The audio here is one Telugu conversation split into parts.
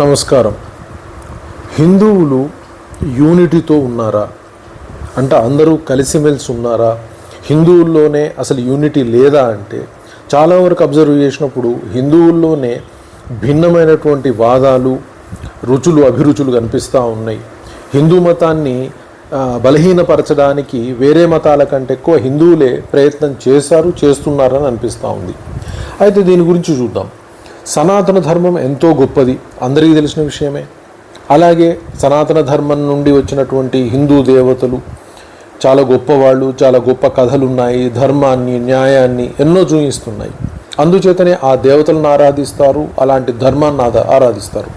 నమస్కారం. హిందువులు యూనిటీతో ఉన్నారా? అంటే అందరూ కలిసిమెలిసి ఉన్నారా? హిందువుల్లోనే అసలు యూనిటీ లేదా అంటే చాలా వరకు అబ్జర్వ్ చేసినప్పుడు హిందువుల్లోనే భిన్నమైనటువంటి వాదాలు రుచులు అభిరుచులు కనిపిస్తూ ఉన్నాయి. హిందూ మతాన్ని బలహీనపరచడానికి వేరే మతాల కంటే ఎక్కువ హిందువులే ప్రయత్నం చేశారు చేస్తున్నారని అనిపిస్తూ ఉంది. అయితే దీని గురించి చూద్దాం. సనాతన ధర్మం ఎంతో గొప్పది. అందరికీ తెలిసిన విషయమే. అలాగే సనాతన ధర్మం నుండి వచ్చినటువంటి హిందూ దేవతలు చాలా గొప్పవాళ్ళు చాలా గొప్ప కథలు ఉన్నాయి ధర్మాన్ని న్యాయాన్ని ఎన్నో చూపిస్తున్నాయి అందుచేతనే ఆ దేవతలను ఆరాధిస్తారు అలాంటి ధర్మాన్ని ఆదా- ఆరాధిస్తారు.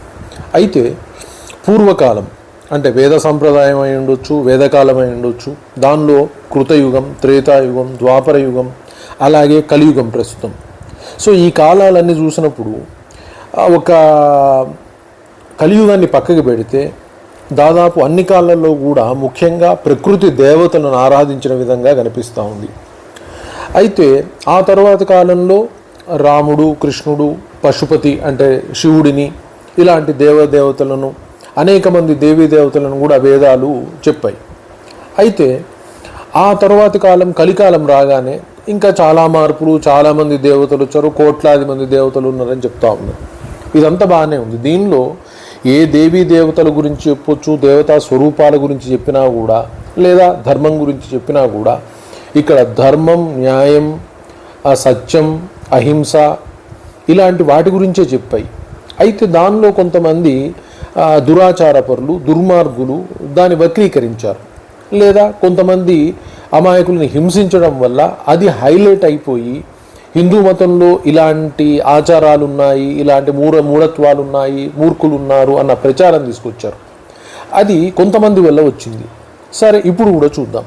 అయితే పూర్వకాలం అంటే వేద సంప్రదాయం అయి ఉండొచ్చు వేదకాలం అయి ఉండొచ్చు దానిలో కృతయుగం త్రేతాయుగం ద్వాపర యుగం అలాగే కలియుగం ప్రస్తుతం. సో ఈ కాలాలన్నీ చూసినప్పుడు ఒక కలియుగాన్ని పక్కకి పెడితే దాదాపు అన్ని కాలాల్లో కూడా ముఖ్యంగా ప్రకృతి దేవతలను ఆరాధించిన విధంగా కనిపిస్తూ ఉంది. అయితే ఆ తర్వాత కాలంలో రాముడు కృష్ణుడు పశుపతి అంటే శివుడిని ఇలాంటి దేవదేవతలను అనేక మంది దేవీ దేవతలను కూడా వేదాలు చెప్పాయి. అయితే ఆ తర్వాతి కాలం కలికాలం రాగానే ఇంకా చాలా మార్పులు చాలామంది దేవతలు వచ్చారు కోట్లాది మంది దేవతలు ఉన్నారని చెప్తా ఉన్నారు ఇదంతా బాగానే ఉంది. దీనిలో ఏ దేవీ దేవతల గురించి చెప్పొచ్చు దేవతా స్వరూపాల గురించి చెప్పినా కూడా లేదా ధర్మం గురించి చెప్పినా కూడా ఇక్కడ ధర్మం న్యాయం సత్యం అహింస ఇలాంటి వాటి గురించే చెప్పాయి. అయితే దానిలో కొంతమంది దురాచారపరులు దుర్మార్గులు దాన్ని వక్రీకరించారు. లేదా కొంతమంది అమాయకులను హింసించడం వల్ల అది హైలైట్ అయిపోయి హిందూ మతంలో ఇలాంటి ఆచారాలు ఉన్నాయి ఇలాంటి మూఢ మూఢత్వాలు ఉన్నాయి మూర్ఖులు ఉన్నారు అన్న ప్రచారం తీసుకొచ్చారు. అది కొంతమంది వల్ల వచ్చింది. సరే ఇప్పుడు కూడా చూద్దాం.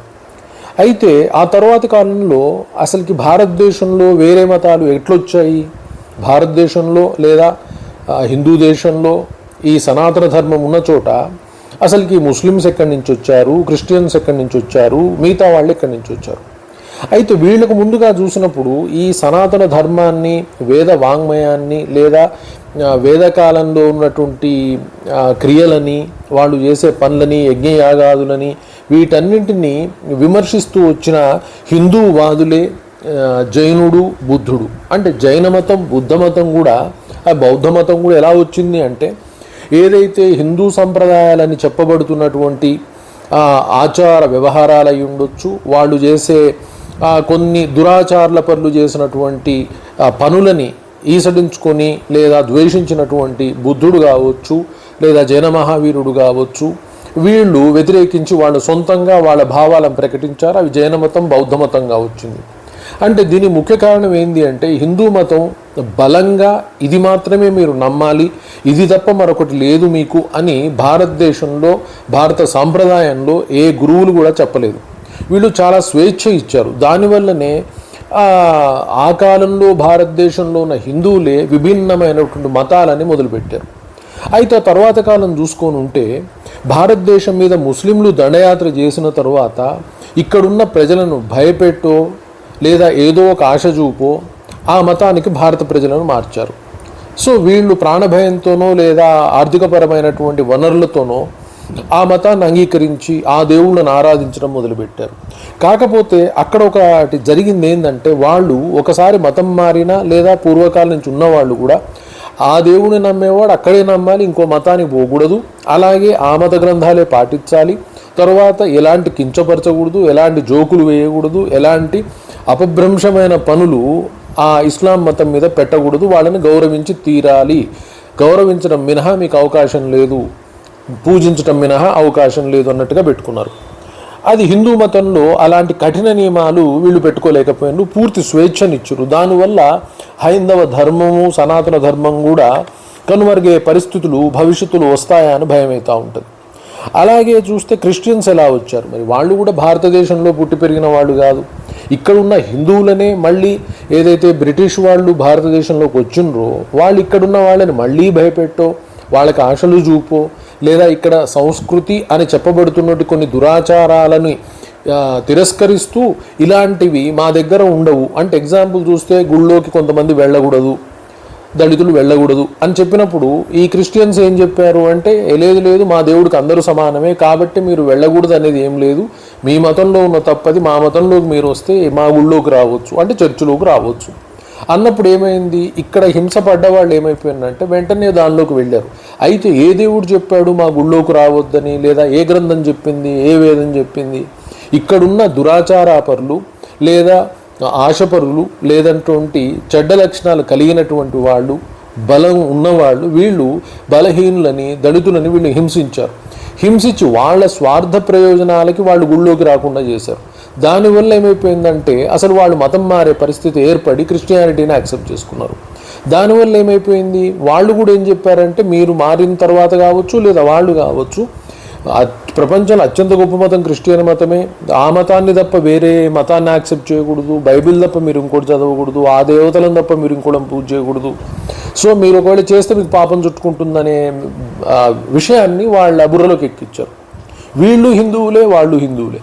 అయితే ఆ తర్వాతి కాలంలో అసలుకి భారతదేశంలో వేరే మతాలు ఎట్లొచ్చాయి? భారతదేశంలో లేదా హిందూ దేశంలో ఈ సనాతన ధర్మం ఉన్న చోట అసలుకి ముస్లిమ్స్ ఎక్కడి నుంచి వచ్చారు? క్రిస్టియన్స్ ఎక్కడి నుంచి వచ్చారు? మిగతా వాళ్ళు ఎక్కడి నుంచి వచ్చారు? అయితే వీళ్ళకు ముందుగా చూసినప్పుడు ఈ సనాతన ధర్మాన్ని వేద వాంగ్మయాన్ని లేదా వేదకాలంలో ఉన్నటువంటి క్రియలని వాళ్ళు చేసే పనులని యజ్ఞయాగాదులని వీటన్నింటినీ విమర్శిస్తూ వచ్చిన హిందూ వాదులే జైనుడు బుద్ధుడు. అంటే జైన మతం బుద్ధ మతం కూడా ఆ బౌద్ధ మతం కూడా ఎలా వచ్చింది అంటే ఏదైతే హిందూ సంప్రదాయాలని చెప్పబడుతున్నటువంటి ఆచార వ్యవహారాలు అయి ఉండొచ్చు వాళ్ళు చేసే కొన్ని దురాచారాల పనులు చేసినటువంటి పనులని ఈసడించుకొని లేదా ద్వేషించినటువంటి బుద్ధుడు కావచ్చు లేదా జైన మహావీరుడు కావచ్చు వీళ్ళు వ్యతిరేకించి వాళ్ళు సొంతంగా వాళ్ళ భావాలను ప్రకటించారు. అవి జైన మతం బౌద్ధ మతంగా వచ్చింది అంటే దీని ముఖ్య కారణం ఏంటి అంటే హిందూ మతం బలంగా ఇది మాత్రమే మీరు నమ్మాలి ఇది తప్ప మరొకటి లేదు మీకు అని భారతదేశంలో భారత సాంప్రదాయంలో ఏ గురువులు కూడా చెప్పలేదు. వీళ్ళు చాలా స్వేచ్ఛ ఇచ్చారు. దానివల్లనే ఆ, ఆ కాలంలో భారతదేశంలో ఉన్న హిందువులే విభిన్నమైనటువంటి మతాలని మొదలుపెట్టారు. అయితే ఆ తర్వాత కాలం చూసుకొని ఉంటే భారతదేశం మీద ముస్లింలు దండయాత్ర చేసిన తర్వాత ఇక్కడున్న ప్రజలను భయపెట్టో లేదా ఏదో ఒక ఆశ చూపో ఆ మతానికి భారత ప్రజలను మార్చారు. సో వీళ్ళు ప్రాణభయంతోనో లేదా ఆర్థికపరమైనటువంటి వనరులతోనో ఆ మతాన్ని అంగీకరించి ఆ దేవుళ్ళను ఆరాధించడం మొదలుపెట్టారు. కాకపోతే అక్కడ ఒకటి జరిగింది ఏంటంటే వాళ్ళు ఒకసారి మతం మారినా లేదా పూర్వకాలం నుంచి ఉన్నవాళ్ళు కూడా ఆ దేవుని నమ్మేవాడు అక్కడే నమ్మాలి ఇంకో మతానికి పోకూడదు. అలాగే ఆ మత గ్రంథాలే పాటించాలి తర్వాత ఎలాంటి కించపరచకూడదు ఎలాంటి జోకులు వేయకూడదు ఎలాంటి అపభ్రంశమైన పనులు ఆ ఇస్లాం మతం మీద పెట్టకూడదు వాళ్ళని గౌరవించి తీరాలి. గౌరవించడం మినహా మీకు అవకాశం లేదు పూజించడం మినహా అవకాశం లేదు అన్నట్టుగా పెట్టుకున్నారు. అది హిందూ మతంలో అలాంటి కఠిన నియమాలు వీళ్ళు పెట్టుకోలేకపోయినారు పూర్తి స్వేచ్ఛనిచ్చారు. దానివల్ల హైందవ ధర్మము సనాతన ధర్మం కూడా కనుమరుగే పరిస్థితులు భవిష్యత్తులో వస్తాయా అని భయమవుతూ ఉంటుంది. అలాగే చూస్తే క్రిస్టియన్స్ ఎలా వచ్చారు? మరి వాళ్ళు కూడా భారతదేశంలో పుట్టి పెరిగిన వాళ్ళు కాదు. ఇక్కడ ఉన్న హిందువులనే మళ్ళీ ఏదైతే బ్రిటిష్ వాళ్ళు భారతదేశంలోకి వచ్చిండ్రో వాళ్ళు ఇక్కడున్న వాళ్ళని మళ్ళీ భయపెట్టో వాళ్ళకి ఆశలు చూపో లేదా ఇక్కడ సంస్కృతి అని చెప్పబడుతున్నట్టు కొన్ని దురాచారాలని తిరస్కరిస్తూ ఇలాంటివి మా దగ్గర ఉండవు. అంటే ఎగ్జాంపుల్ చూస్తే గుళ్ళోకి కొంతమంది వెళ్ళకూడదు. దళితులు వెళ్ళకూడదు అని చెప్పినప్పుడు ఈ క్రిస్టియన్స్ ఏం చెప్పారు అంటే లేదు లేదు మా దేవుడికి అందరూ సమానమే కాబట్టి మీరు వెళ్ళకూడదు అనేది ఏం లేదు. మీ మతంలో ఉన్న తప్పది మా మతంలోకి మీరు వస్తే మా గుళ్ళోకి రావచ్చు అంటే చర్చిలోకి రావచ్చు. అన్నప్పుడు ఏమైంది? ఇక్కడ హింస పడ్డ వాళ్ళు ఏమైపోయిందంటే వెంటనే దానిలోకి వెళ్ళారు. అయితే ఏ దేవుడు చెప్పాడు మా గుళ్ళోకి రావద్దని లేదా ఏ గ్రంథం చెప్పింది ఏ వేదం చెప్పింది? ఇక్కడున్న దురాచారాపరులు లేదా ఆశపరులు లేదంటువంటి చెడ్డ లక్షణాలు కలిగినటువంటి వాళ్ళు బలం ఉన్నవాళ్ళు వీళ్ళు బలహీనులని దళితులని వీళ్ళు హింసించారు. హింసించి వాళ్ళ స్వార్థ ప్రయోజనాలకి వాళ్ళు గుళ్ళోకి రాకుండా చేశారు. దానివల్ల ఏమైపోయిందంటే అసలు వాళ్ళు మతం మారే పరిస్థితి ఏర్పడి క్రిస్టియానిటీని యాక్సెప్ట్ చేసుకున్నారు. దానివల్ల ఏమైపోయింది? వాళ్ళు కూడా ఏం చెప్పారంటే మీరు మారిన తర్వాత కావచ్చు లేదా వాళ్ళు కావచ్చు ప్రపంచంలో అత్యంత గొప్ప మతం క్రిస్టియన్ మతమే. ఆ మతాన్ని తప్ప వేరే మతాన్ని యాక్సెప్ట్ చేయకూడదు. బైబిల్ తప్ప మీరు ఇంకోటి చదవకూడదు. ఆ దేవతలను తప్ప మీరు ఇంకోటి పూజ చేయకూడదు. సో మీరు ఒకవేళ చేస్తే మీకు పాపం చుట్టుకుంటుందనే విషయాన్ని వాళ్ళ బుర్రలోకి ఎక్కించారు వీళ్ళు హిందువులే వాళ్ళు హిందువులే.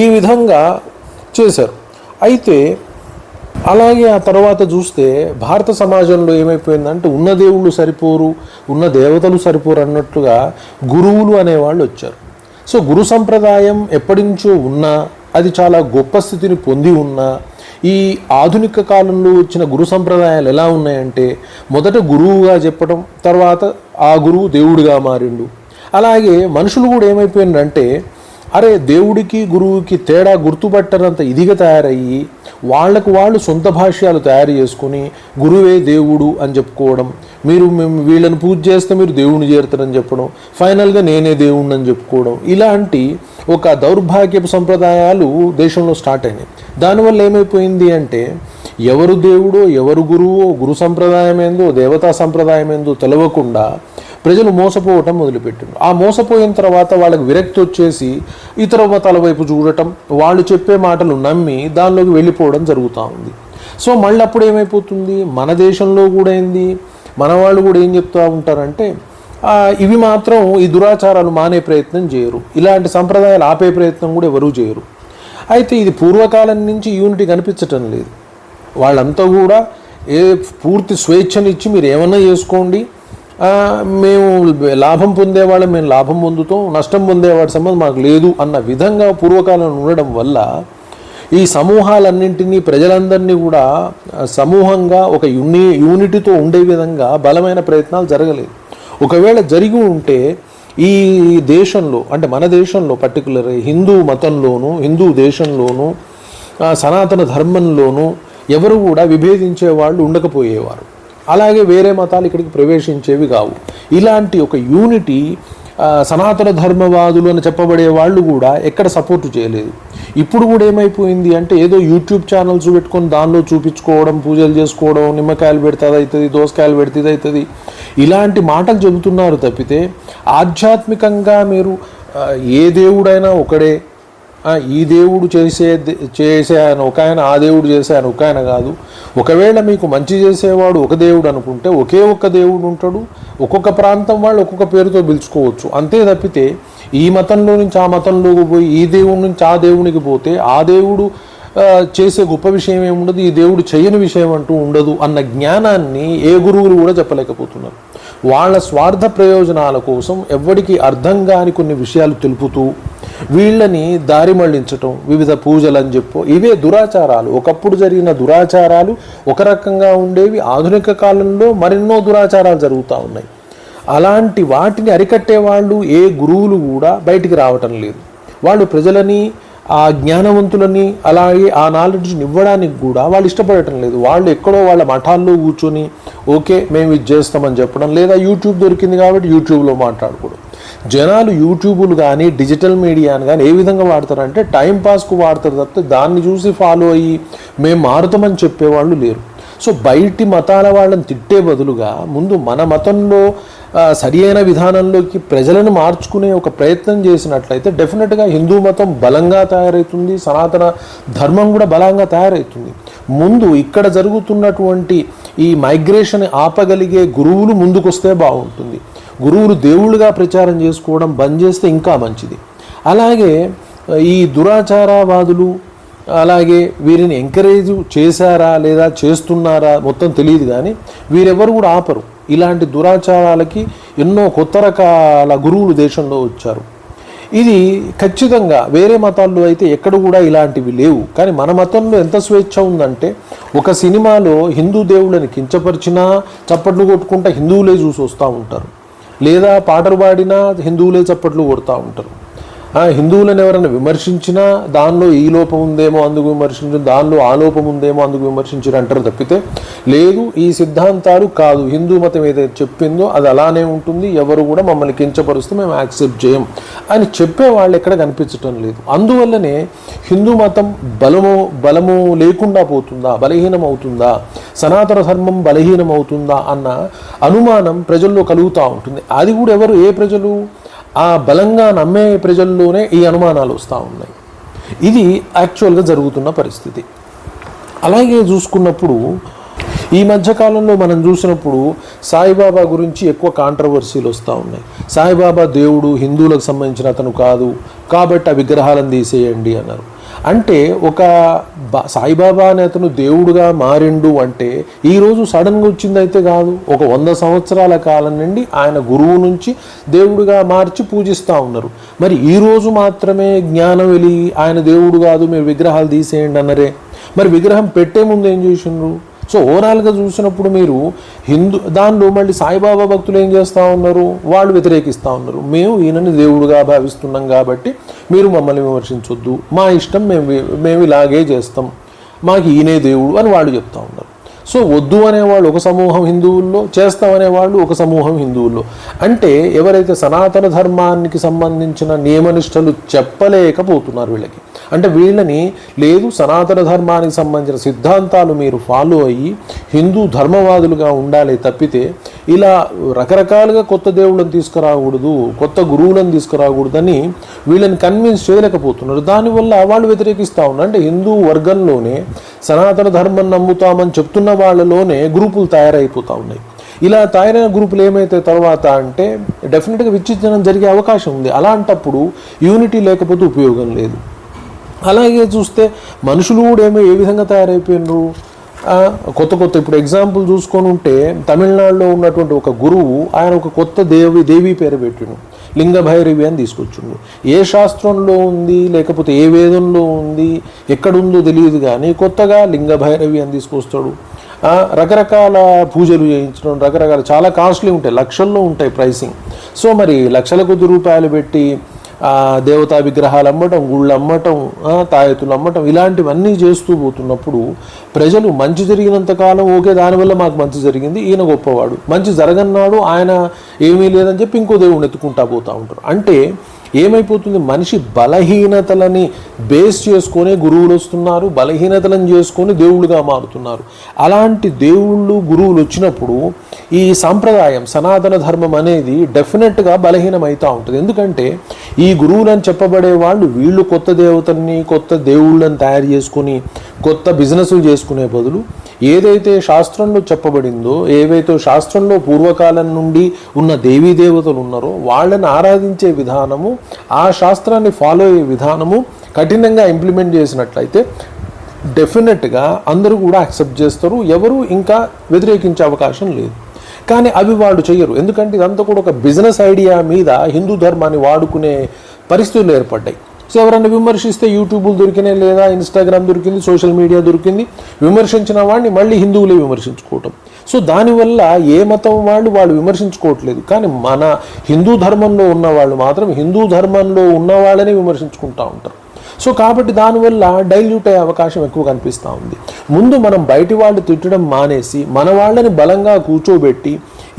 ఈ విధంగా చేశారు. అయితే అలాగే ఆ తర్వాత చూస్తే భారత సమాజంలో ఏమైపోయిందంటే ఉన్న దేవుళ్ళు సరిపోరు ఉన్న దేవతలు సరిపోరు అన్నట్టుగా గురువులు అనేవాళ్ళు వచ్చారు. సో గురు సంప్రదాయం ఎప్పటి నుంచో ఉన్నా అది చాలా గొప్ప స్థితిని పొంది ఉన్నా ఈ ఆధునిక కాలంలో వచ్చిన గురు సంప్రదాయాలు ఎలా ఉన్నాయంటే మొదట గురువుగా చెప్పడం తర్వాత ఆ గురువు దేవుడిగా మారిండు. అలాగే మనుషులు కూడా ఏమైపోయిందంటే అరే దేవుడికి గురువుకి తేడా గుర్తుపట్టనంత ఇదిగా తయారయ్యి వాళ్ళకు వాళ్ళు సొంత భాష్యాలు తయారు చేసుకుని గురువే దేవుడు అని చెప్పుకోవడం మీరు మేము వీళ్ళని పూజ చేస్తే మీరు దేవుడిని చేరుతారని చెప్పడం ఫైనల్గా నేనే దేవుడిని అని చెప్పుకోవడం ఇలాంటి ఒక దౌర్భాగ్యపు సంప్రదాయాలు దేశంలో స్టార్ట్ అయినాయి. దానివల్ల ఏమైపోయింది అంటే ఎవరు దేవుడో ఎవరు గురువో గురు సంప్రదాయం ఏందో దేవతా సంప్రదాయం ఏందో తెలవకుండా ప్రజలు మోసపోవటం మొదలుపెట్టారు ఆ మోసపోయిన తర్వాత వాళ్ళకి విరక్తి వచ్చేసి ఇతర మతాల వైపు చూడటం వాళ్ళు చెప్పే మాటలు నమ్మి దానిలోకి వెళ్ళిపోవడం జరుగుతూ ఉంది. సో మళ్ళీ అప్పుడు ఏమైపోతుంది? మన దేశంలో కూడా ఏంది? మన వాళ్ళు కూడా ఏం చెప్తూ ఉంటారంటే ఇవి మాత్రం ఈ దురాచారాలు మానే ప్రయత్నం చేయరు. ఇలాంటి సంప్రదాయాలు ఆపే ప్రయత్నం కూడా ఎవరూ చేయరు. అయితే ఇది పూర్వకాలం నుంచి యూనిటీ కనిపించటం లేదు. వాళ్ళంతా కూడా ఏ పూర్తి స్వేచ్ఛనిచ్చి మీరు ఏమన్నా చేసుకోండి మేము లాభం పొందేవాళ్ళం మేము లాభం పొందుతాం నష్టం పొందేవాడి సంబంధం మాకు లేదు అన్న విధంగా పూర్వకాలం ఉండడం వల్ల ఈ సమూహాలన్నింటినీ ప్రజలందరినీ కూడా సమూహంగా ఒక యూని యూనిటీతో ఉండే విధంగా బలమైన ప్రయత్నాలు జరగలేదు. ఒకవేళ జరిగి ఉంటే ఈ దేశంలో అంటే మన దేశంలో పర్టికులర్ హిందూ మతంలోను హిందూ దేశంలోను సనాతన ధర్మంలోనూ ఎవరు కూడా విభేదించే వాళ్ళు ఉండకపోయేవారు. అలాగే వేరే మతాలు ఇక్కడికి ప్రవేశించేవి కావు. ఇలాంటి ఒక యూనిటీ సనాతన ధర్మవాదులు అని చెప్పబడే వాళ్ళు కూడా ఎక్కడ సపోర్ట్ చేయలేదు. ఇప్పుడు కూడా ఏమైపోయింది అంటే ఏదో యూట్యూబ్ ఛానల్స్ పెట్టుకొని దానిలో చూపించుకోవడం పూజలు చేసుకోవడం నిమ్మకాయలు పెడితే అది అవుతుంది దోసకాయలు పెడితే ఇది అవుతుంది ఇలాంటి మాటలు చెబుతున్నారు తప్పితే ఆధ్యాత్మికంగా మీరు ఏ దేవుడైనా ఒకడే ఈ దేవుడు చేసే చేసే ఆయన ఒక ఆయన ఆ దేవుడు చేసే ఆయన ఒక ఆయన కాదు. ఒకవేళ మీకు మంచి చేసేవాడు ఒక దేవుడు అనుకుంటే ఒకే ఒక్క దేవుడు ఉంటాడు. ఒక్కొక్క ప్రాంతం వాళ్ళు ఒక్కొక్క పేరుతో పిలుచుకోవచ్చు. అంతే తప్పితే ఈ మతంలో నుంచి ఆ మతంలోకి పోయి ఈ దేవుడి నుంచి ఆ దేవునికి పోతే ఆ దేవుడు చేసే గొప్ప విషయం ఏముండదు ఈ దేవుడు చేయని విషయం అంటూ ఉండదు అన్న జ్ఞానాన్ని ఏ గురువులు కూడా చెప్పలేకపోతున్నారు. వాళ్ళ స్వార్థ ప్రయోజనాల కోసం ఎవరికి అర్థం కాని కొన్ని విషయాలు తెలుపుతూ వీళ్ళని దారి మళ్ళించటం వివిధ పూజలు అని చెప్పు ఇవే దురాచారాలు. ఒకప్పుడు జరిగిన దురాచారాలు ఒక రకంగా ఉండేవి. ఆధునిక కాలంలో మరెన్నో దురాచారాలు జరుగుతూ ఉన్నాయి. అలాంటి వాటిని అరికట్టే వాళ్ళు ఏ గురువులు కూడా బయటికి రావటం లేదు. వాళ్ళు ప్రజలని ఆ జ్ఞానవంతులని అలాగే ఆ నాలెడ్జ్ని ఇవ్వడానికి కూడా వాళ్ళు ఇష్టపడటం లేదు. వాళ్ళు ఎక్కడో వాళ్ళ మఠాల్లో కూర్చొని ఓకే మేము ఇది చేస్తామని చెప్పడం లేదా యూట్యూబ్ దొరికింది కాబట్టి యూట్యూబ్లో మాట్లాడకూడదు. జనాలు యూట్యూబులు కానీ డిజిటల్ మీడియాని కానీ ఏ విధంగా వాడతారంటే టైంపాస్కు వాడతారు తప్పితే దాన్ని చూసి ఫాలో అయ్యి మేము మారుతామని చెప్పేవాళ్ళు లేరు. సో బయటి మతాల వాళ్ళని తిట్టే బదులుగా ముందు మన మతంలో సరియైన సరి అయిన విధానంలోకి ప్రజలను మార్చుకునే ఒక ప్రయత్నం చేసినట్లయితే డెఫినెట్గా హిందూ మతం బలంగా తయారవుతుంది సనాతన ధర్మం కూడా బలంగా తయారవుతుంది. ముందు ఇక్కడ జరుగుతున్నటువంటి ఈ మైగ్రేషన్ ఆపగలిగే గురువులు ముందుకొస్తే బాగుంటుంది. గురువులు దేవుళ్ళుగా ప్రచారం చేసుకోవడం బంద్ చేస్తే ఇంకా మంచిది. అలాగే ఈ దురాచారవాదులు అలాగే వీరిని ఎంకరేజ్ చేశారా లేదా చేస్తున్నారా మొత్తం తెలియదు కానీ వీరెవరు కూడా ఆపరు. ఇలాంటి దురాచారాలకి ఎన్నో కొత్త రకాల గురువులు దేశంలో వచ్చారు. ఇది ఖచ్చితంగా వేరే మతాల్లో అయితే ఎక్కడ కూడా ఇలాంటివి లేవు. కానీ మన మతంలో ఎంత స్వేచ్ఛ ఉందంటే ఒక సినిమాలో హిందూ దేవుళ్ళని కించపరిచినా చప్పట్లు కొట్టుకుంటా హిందువులే చూసి వస్తూ ఉంటారు. లేదా పాటలు పాడినా హిందువులే చప్పట్లు కొడుతూ ఉంటారు. ఆ, హిందువులను ఎవరైనా విమర్శించినా దానిలో ఈ లోపం ఉందేమో అందుకు విమర్శించు దానిలో ఆ లోపం ఉందేమో అందుకు విమర్శించారు అంటారు తప్పితే లేదు ఈ సిద్ధాంతాలు కాదు. హిందూ మతం ఏదైతే చెప్పిందో అది అలానే ఉంటుంది. ఎవరు కూడా మమ్మల్ని కించపరుస్తూ మేము యాక్సెప్ట్ చేయం అని చెప్పే వాళ్ళు ఎక్కడ కనిపించటం లేదు. అందువల్లనే హిందూ మతం బలము బలము లేకుండా పోతుందా? బలహీనం అవుతుందా సనాతన ధర్మం బలహీనం అవుతుందా అన్న అనుమానం ప్రజల్లో కలుగుతూ ఉంటుంది. అది కూడా ఎవరు? ఏ ప్రజలు? ఆ బలంగా నమ్మే ప్రజల్లోనే ఈ అనుమానాలు వస్తూ ఉన్నాయి. ఇది యాక్చువల్గా జరుగుతున్న పరిస్థితి. అలాగే చూసుకున్నప్పుడు ఈ మధ్యకాలంలో మనం చూసినప్పుడు సాయిబాబా గురించి ఎక్కువ కాంట్రవర్సీలు వస్తూ ఉన్నాయి. సాయిబాబా దేవుడు హిందువులకు సంబంధించిన అతను కాదు. కాబట్టి ఆ విగ్రహాలను తీసేయండి అన్నారు. అంటే ఒక బా సాయిబాబా అనే అతను దేవుడుగా మారిండు అంటే ఈరోజు సడన్గా వచ్చిందైతే కాదు. ఒక వంద సంవత్సరాల కాలం నుండి ఆయన గురువు నుంచి దేవుడుగా మార్చి పూజిస్తూ ఉన్నారు. మరి ఈరోజు మాత్రమే జ్ఞానం వెలిగి ఆయన దేవుడు కాదు మీరు విగ్రహాలు తీసేయండి అన్నరే. మరి విగ్రహం పెట్టే ముందు ఏం చేసిండ్రు? సో ఓవరాల్గా చూసినప్పుడు మీరు హిందూ దానిలో మళ్ళీ సాయిబాబా భక్తులు ఏం చేస్తూ ఉన్నారు? వాళ్ళు వ్యతిరేకిస్తూ ఉన్నారు. మేము ఈయనని దేవుడుగా భావిస్తున్నాం కాబట్టి మీరు మమ్మల్ని విమర్శించొద్దు. మా ఇష్టం మేము మేము ఇలాగే చేస్తాం. మాకు ఈయనే దేవుడు అని వాళ్ళు చెప్తా ఉన్నారు. సో వద్దు అనేవాళ్ళు ఒక సమూహం హిందువుల్లో చేస్తామనే వాళ్ళు ఒక సమూహం హిందువుల్లో. అంటే ఎవరైతే సనాతన ధర్మానికి సంబంధించిన నియమనిష్టలు చెప్పలేకపోతున్నారు వీళ్ళకి. అంటే వీళ్ళని లేదు సనాతన ధర్మానికి సంబంధించిన సిద్ధాంతాలు మీరు ఫాలో అయ్యి హిందూ ధర్మవాదులుగా ఉండాలి తప్పితే ఇలా రకరకాలుగా కొత్త దేవుళ్ళని తీసుకురాకూడదు కొత్త గురువులను తీసుకురాకూడదని వీళ్ళని కన్విన్స్ చేయలేకపోతున్నారు. దానివల్ల వాళ్ళు వ్యతిరేకిస్తూ ఉన్నారు. అంటే హిందూ వర్గంలోనే సనాతన ధర్మం నమ్ముతామని చెప్తున్న వాళ్ళలోనే గ్రూపులు తయారైపోతూ ఉన్నాయి. ఇలా తయారైన గ్రూపులు ఏమైతే తర్వాత అంటే డెఫినెట్గా విచ్ఛిన్నం జరిగే అవకాశం ఉంది. అలాంటప్పుడు యూనిటీ లేకపోతే ఉపయోగం లేదు. అలాగే చూస్తే మనుషులు కూడా ఏమో ఏ విధంగా తయారైపోయినరు? కొత్త కొత్త ఇప్పుడు ఎగ్జాంపుల్ చూసుకొని ఉంటే తమిళనాడులో ఉన్నటువంటి ఒక గురువు ఆయన ఒక కొత్త దేవి దేవి పేరు పెట్టిండు. లింగ భైరవి అని తీసుకొచ్చిండు. ఏ శాస్త్రంలో ఉంది? లేకపోతే ఏ వేదంలో ఉంది? ఎక్కడుందో తెలియదు కానీ కొత్తగా లింగ భైరవి అని తీసుకొస్తాడు. రకరకాల పూజలు చేయించడం రకరకాల చాలా కాస్ట్లీ ఉంటాయి లక్షల్లో ఉంటాయి ప్రైసింగ్. సో మరి లక్షల కొద్ది రూపాయలు పెట్టి దేవతా విగ్రహాలు అమ్మటం గుళ్ళు అమ్మటం తాయెత్తులు అమ్మటం ఇలాంటివన్నీ చేస్తూ పోతున్నప్పుడు ప్రజలు మంచి జరిగినంత కాలం ఓకే దానివల్ల మాకు మంచి జరిగింది ఈయన గొప్పవాడు. మంచి జరగన్నాడు ఆయన ఏమీ లేదని చెప్పి ఇంకో దేవుడిని ఎత్తుకుంటా పోతూ ఉంటారు. అంటే ఏమైపోతుంది? మనిషి బలహీనతలని బేస్ చేసుకొని గురువులు వస్తున్నారు బలహీనతలను చేసుకొని దేవుళ్ళుగా మారుతున్నారు. అలాంటి దేవుళ్ళు గురువులు వచ్చినప్పుడు ఈ సాంప్రదాయం సనాతన ధర్మం అనేది డెఫినెట్గా బలహీనమవుతూ ఉంటుంది. ఎందుకంటే ఈ గురువులని చెప్పబడే వాళ్ళు వీళ్ళు కొత్త దేవతల్ని కొత్త దేవుళ్ళని తయారు చేసుకొని కొత్త బిజినెస్లు చేసుకునే బదులు ఏదైతే శాస్త్రంలో చెప్పబడిందో ఏవైతే శాస్త్రంలో పూర్వకాలం నుండి ఉన్న దేవీ దేవతలు ఉన్నారో వాళ్ళని ఆరాధించే విధానము ఆ శాస్త్రాన్ని ఫాలో అయ్యే విధానము కఠినంగా ఇంప్లిమెంట్ చేసినట్లయితే డెఫినెట్గా అందరూ కూడా యాక్సెప్ట్ చేస్తారు. ఎవరు ఇంకా వ్యతిరేకించే అవకాశం లేదు. కానీ అవి వాళ్ళు చేయరు ఎందుకంటే ఇదంతా కూడా ఒక బిజినెస్ ఐడియా మీద హిందూ ధర్మాన్ని వాడుకునే పరిస్థితులు ఏర్పడ్డాయి. సో ఎవరైనా విమర్శిస్తే యూట్యూబ్లు దొరికినాయి లేదా ఇన్స్టాగ్రామ్ దొరికింది సోషల్ మీడియా దొరికింది విమర్శించిన వాడిని మళ్ళీ హిందువులే విమర్శించుకోవటం. సో దానివల్ల ఏ మతం వాళ్ళు వాళ్ళు విమర్శించుకోవట్లేదు. కానీ మన హిందూ ధర్మంలో ఉన్న వాళ్ళు మాత్రం హిందూ ధర్మంలో ఉన్న వాళ్ళనే విమర్శించుకుంటూ ఉంటారు. సో కాబట్టి దానివల్ల డైల్యూట్ అయ్యే అవకాశం ఎక్కువ కనిపిస్తూ ఉంది. ముందు మనం బయటి వాళ్ళు తిట్టడం మానేసి మన వాళ్ళని బలంగా కూర్చోబెట్టి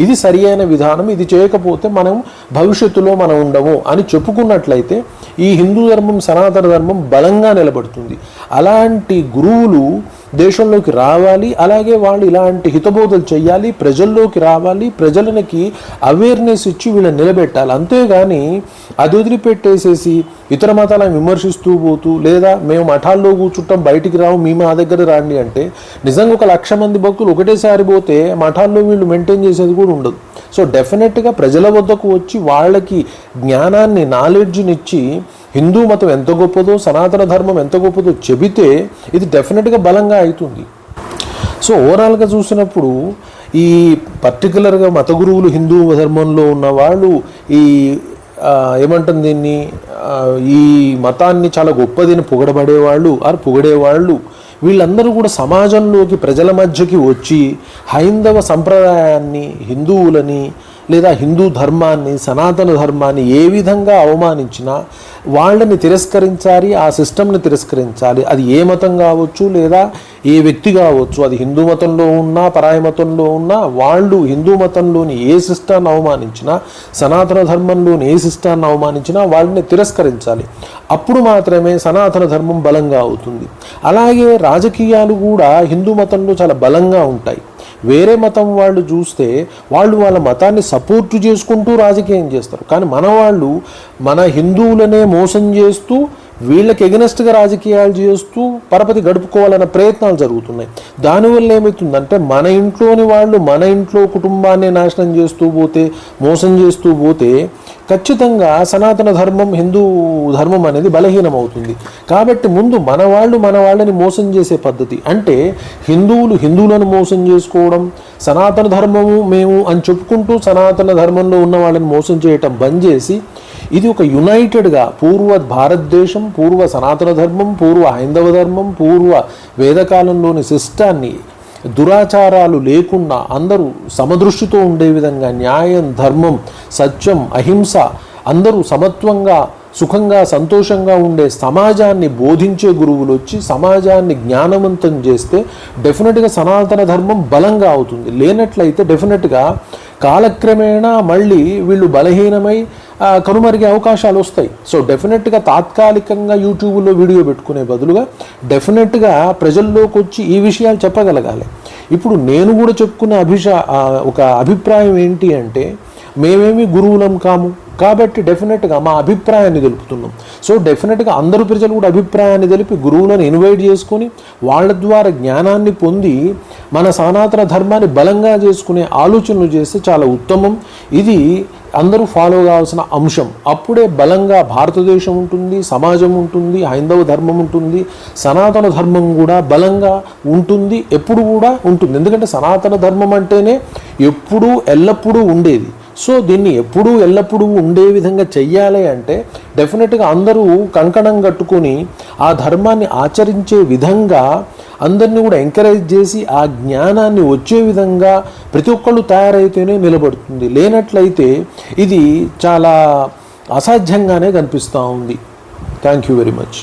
ఇది సరి అయిన విధానం ఇది చేయకపోతే మనం భవిష్యత్తులో మనం ఉండము అని చెప్పుకున్నట్లయితే ఈ హిందూ ధర్మం సనాతన ధర్మం బలంగా నిలబడుతుంది. అలాంటి గురువులు దేశంలోకి రావాలి అలాగే వాళ్ళు ఇలాంటి హితబోధలు చేయాలి ప్రజల్లోకి రావాలి ప్రజలకి అవేర్నెస్ ఇచ్చి వీళ్ళని నిలబెట్టాలి. అంతేగాని అది వదిలిపెట్టేసేసి ఇతర మతాలను విమర్శిస్తూ పోతూ లేదా మేము మఠాల్లో కూర్చుంటాం బయటికి రావు మీ మా దగ్గర రాండి అంటే నిజంగా ఒక లక్ష మంది భక్తులు ఒకటేసారి పోతే మఠాల్లో వీళ్ళు మెయింటైన్ చేసేది కూడా ఉండదు. సో డెఫినెట్గా ప్రజల వద్దకు వచ్చి వాళ్ళకి జ్ఞానాన్ని నాలెడ్జ్ని ఇచ్చి హిందూ మతం ఎంత గొప్పదో సనాతన ధర్మం ఎంత గొప్పదో చెబితే ఇది డెఫినెట్గా బలంగా అవుతుంది. సో ఓవరాల్గా చూసినప్పుడు ఈ పర్టికులర్గా మత గురువులు హిందూ ధర్మంలో ఉన్న వాళ్ళు ఈ ఏమంటుంది దీన్ని? ఈ మతాన్ని చాలా గొప్పదని పొగడబడేవాళ్ళు ఆరు పొగిడేవాళ్ళు వీళ్ళందరూ కూడా సమాజంలోకి ప్రజల మధ్యకి వచ్చి హైందవ సంప్రదాయాన్ని హిందువులని లేదా హిందూ ధర్మాన్ని సనాతన ధర్మాన్ని ఏ విధంగా అవమానించినా వాళ్ళని తిరస్కరించాలి ఆ సిస్టమ్ని తిరస్కరించాలి. అది ఏ మతం కావచ్చు లేదా ఏ వ్యక్తి కావచ్చు. అది హిందూ మతంలో ఉన్నా పరాయి మతంలో ఉన్నా వాళ్ళు హిందూ మతంలోని ఏ సిస్టాన్ని అవమానించినా సనాతన ధర్మంలోని ఏ సిస్టాన్ని అవమానించినా వాళ్ళని తిరస్కరించాలి. అప్పుడు మాత్రమే సనాతన ధర్మం బలంగా అవుతుంది. అలాగే రాజకీయాలు కూడా హిందూ మతంలో చాలా బలంగా ఉంటాయి. వేరే మతం వాళ్ళు చూస్తే వాళ్ళు వాళ్ళ మతాన్ని సపోర్ట్ చేసుకుంటూ రాజకీయం చేస్తారు. కానీ మన వాళ్ళు మన హిందువులనే మోసం చేస్తూ వీళ్ళకి ఎగనెస్ట్గా రాజకీయాలు చేస్తూ పరపతి గడుపుకోవాలన్న ప్రయత్నాలు జరుగుతున్నాయి. దానివల్ల ఏమవుతుందంటే మన ఇంట్లోని వాళ్ళు మన ఇంట్లో కుటుంబాన్ని నాశనం చేస్తూ పోతే మోసం చేస్తూ పోతే ఖచ్చితంగా సనాతన ధర్మం హిందూ ధర్మం అనేది బలహీనమవుతుంది. కాబట్టి ముందు మన వాళ్ళు మన వాళ్ళని మోసం చేసే పద్ధతి. అంటే హిందువులు హిందువులను మోసం చేసుకోవడం సనాతన ధర్మము మేము అని చెప్పుకుంటూ సనాతన ధర్మంలో ఉన్న వాళ్ళని మోసం చేయటం బంద్ చేసి ఇది ఒక యునైటెడ్గా పూర్వ భారతదేశం పూర్వ సనాతన ధర్మం పూర్వ హైందవ ధర్మం పూర్వ వేదకాలంలోని శిష్టాన్ని దురాచారాలు లేకుండా అందరూ సమదృష్టితో ఉండే విధంగా న్యాయం ధర్మం సత్యం అహింస అందరూ సమత్వంగా సుఖంగా సంతోషంగా ఉండే సమాజాన్ని బోధించే గురువులు వచ్చి సమాజాన్ని జ్ఞానవంతం చేస్తే డెఫినెట్గా సనాతన ధర్మం బలంగా అవుతుంది. లేనట్లయితే డెఫినెట్గా కాలక్రమేణా మళ్ళీ వీళ్ళు బలహీనమై కనుమరిగే అవకాశాలు వస్తాయి. సో డెఫినెట్గా తాత్కాలికంగా యూట్యూబ్లో వీడియో పెట్టుకునే బదులుగా డెఫినెట్గా ప్రజల్లోకి వచ్చి ఈ విషయాలు చెప్పగలగాలి. ఇప్పుడు నేను కూడా చెప్పుకునే అభిషా ఒక అభిప్రాయం ఏంటి అంటే మేమేమి గురువులం కాము? కాబట్టి డెఫినెట్గా మా అభిప్రాయాన్ని తెలుపుతున్నాం. సో డెఫినెట్గా అందరూ ప్రజలు కూడా అభిప్రాయాన్ని తెలిపి గురువులను ఇన్వైట్ చేసుకొని వాళ్ళ ద్వారా జ్ఞానాన్ని పొంది మన సనాతన ధర్మాన్ని బలంగా చేసుకునే ఆలోచనలు చేస్తే చాలా ఉత్తమం. ఇది అందరూ ఫాలో కావాల్సిన అంశం. అప్పుడే బలంగా భారతదేశం ఉంటుంది సమాజం ఉంటుంది హైందవ ధర్మం ఉంటుంది సనాతన ధర్మం కూడా బలంగా ఉంటుంది ఎప్పుడు కూడా ఉంటుంది. ఎందుకంటే సనాతన ధర్మం అంటేనే ఎప్పుడూ ఎల్లప్పుడూ ఉండేది. సో దీన్ని ఎప్పుడూ ఎల్లప్పుడూ ఉండే విధంగా చెయ్యాలి అంటే డెఫినెట్గా అందరూ కంకణం కట్టుకొని ఆ ధర్మాన్ని ఆచరించే విధంగా అందరినీ కూడా ఎంకరేజ్ చేసి ఆ జ్ఞానాన్ని వచ్చే విధంగా ప్రతి ఒక్కళ్ళు తయారైతేనే నిలబడుతుంది. లేనట్లయితే ఇది చాలా అసాధ్యంగానే కనిపిస్తూ ఉంది. Thank you very much